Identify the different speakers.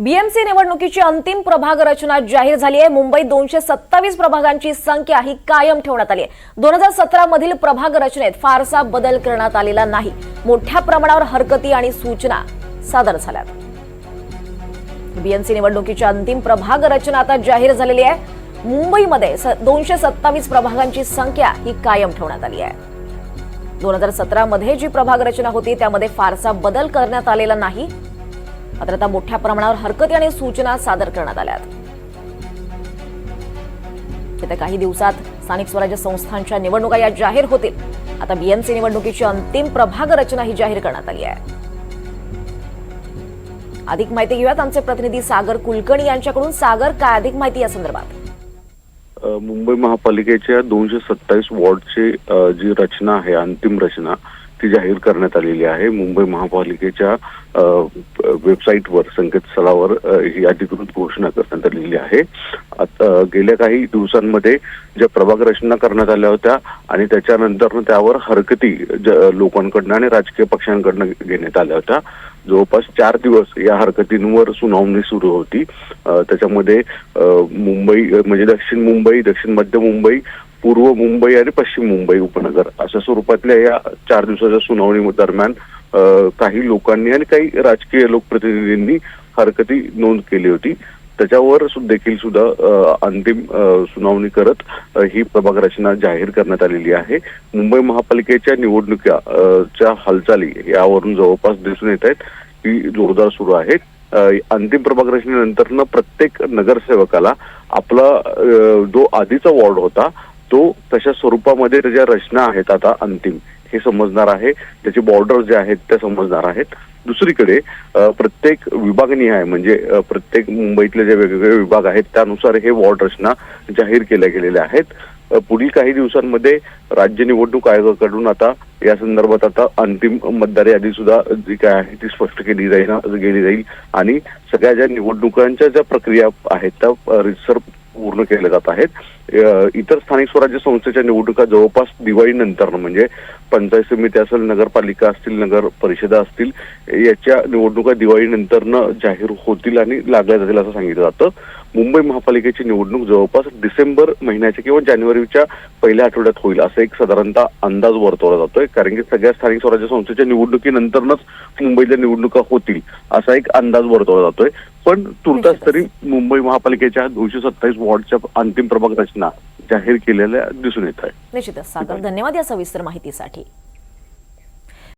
Speaker 1: BMC निवडणुकीची अंतिम प्रभाग रचना जाहीर झाली आहे. मुंबईत दोनशे सत्तावीस प्रभागांची संख्या ही कायम ठेवण्यात आली आहे. दोन हजार सतरा मधील प्रभाग रचनेत फारसा बदल करण्यात आलेला नाही. मोठ्या प्रमाणावर हरकती आणि सूचना सादर झाल्यात. बीएमसी निवडणुकीची अंतिम प्रभाग रचना आता जाहीर झालेली आहे. मुंबईमध्ये दोनशे सत्तावीस प्रभागांची संख्या ही कायम ठेवण्यात आली आहे. दोन हजार सतरा मध्ये जी प्रभाग रचना होती त्यामध्ये फारसा बदल करण्यात आलेला नाही. मात्र आता मोठ्या प्रमाणावर हरकती आणि सूचना सादर करण्यात आल्यात. येत्या काही दिवसात स्थानिक स्वराज्य संस्थांच्या निवडणुका या जाहीर होतील. आता बीएमसी निवडणुकीची अंतिम प्रभाग रचना ही जाहीर करण्यात आली आहे. अधिक माहिती घेऊयात आमचे प्रतिनिधी सागर कुलकर्णी यांच्याकडून. सागर काय अधिक माहिती या संदर्भात?
Speaker 2: मुंबई महापालिकेच्या दोनशे सत्तावीस वॉर्डची जी रचना आहे अंतिम रचना ती जाहीर करण्यात आलेली आहे. मुंबई महापालिकेच्या वेबसाईटवर संकेतस्थळावर ही अधिकृत घोषणा करण्यात आलेली आहे. आता गेल्या काही दिवसांमध्ये ज्या प्रभाग रचना करण्यात आल्या होत्या आणि त्याच्यानंतर त्यावर हरकती ज- लोकांकडनं आणि राजकीय पक्षांकडनं घेण्यात आल्या होत्या. जवळपास चार दिवस या हरकतींवर सुनावणी सुरू होती. त्याच्यामध्ये मुंबई म्हणजे दक्षिण मुंबई दक्षिण मध्य मुंबई पूर्व मुंबई आणि पश्चिम मुंबई उपनगर अशा स्वरूपातल्या या चार दिवसाच्या सुनावणी दरम्यान काही लोकांनी आणि काही राजकीय लोकप्रतिनिधींनी हरकती नोंद केली होती. त्याच्यावर देखील सुद्धा अंतिम सुनावणी करत ही प्रभाग रचना जाहीर करण्यात आलेली आहे. मुंबई महापालिकेच्या निवडणुका च्या हालचाली यावरून जवळपास दिसून येत आहेत की जोरदार सुरू आहेत. अंतिम प्रभाग रचनेनंतर प्रत्येक नगरसेवकाला आपला जो आधीचा वॉर्ड होता तो तशा स्वरूपामध्ये त्याच्या रचना आहेत आता अंतिम. हे समजणार आहे. त्याचे बॉर्डर जे आहेत त्या समजणार आहेत. दुसरीकडे प्रत्येक प्रत्येक विभागनिहाय म्हणजे प्रत्येक मुंबईतले जे वेगवेगळे विभाग आहेत त्यानुसार हे वॉर्ड रचना जाहीर केल्या गेलेल्या आहेत. पुढील काही दिवसांमध्ये राज्य निवडणूक आयोगाकडून आता या संदर्भात आता अंतिम मतदार यादी सुद्धा जी काय आहे ती स्पष्ट केली जाईल गेली जाईल. आणि सगळ्या ज्या निवडणुकांच्या ज्या प्रक्रिया आहेत त्या रिसर्च पूर्ण केल्या जात आहेत. इतर स्थानिक स्वराज्य संस्थेच्या निवडणुका जवळपास दिवाळीनंतर म्हणजे पंचायत समिती असेल नगरपालिका असतील नगर परिषदा असतील याच्या निवडणुका दिवाळीनंतरनं जाहीर होतील आणि लागल्या जातील असं सांगितलं जातं. मुंबई महापालिकेची निवडणूक जवळपास डिसेंबर महिन्याच्या किंवा जानेवारीच्या पहिल्या आठवड्यात होईल असं एक साधारणतः अंदाज वर्तवला जातोय. कारण की सगळ्या स्थानिक स्वराज्य संस्थेच्या निवडणुकीनंतरच मुंबईतल्या निवडणुका होतील असा एक अंदाज वर्तवला जातोय. पण तुर्तास तरी मुंबई महापालिकेच्या दोनशे सत्तावीस वॉर्डच्या अंतिम प्रभाग रचना जाहीर केलेल्या दिसून येत आहे
Speaker 1: निश्चितच सागर. धन्यवाद या सविस्तर माहितीसाठी.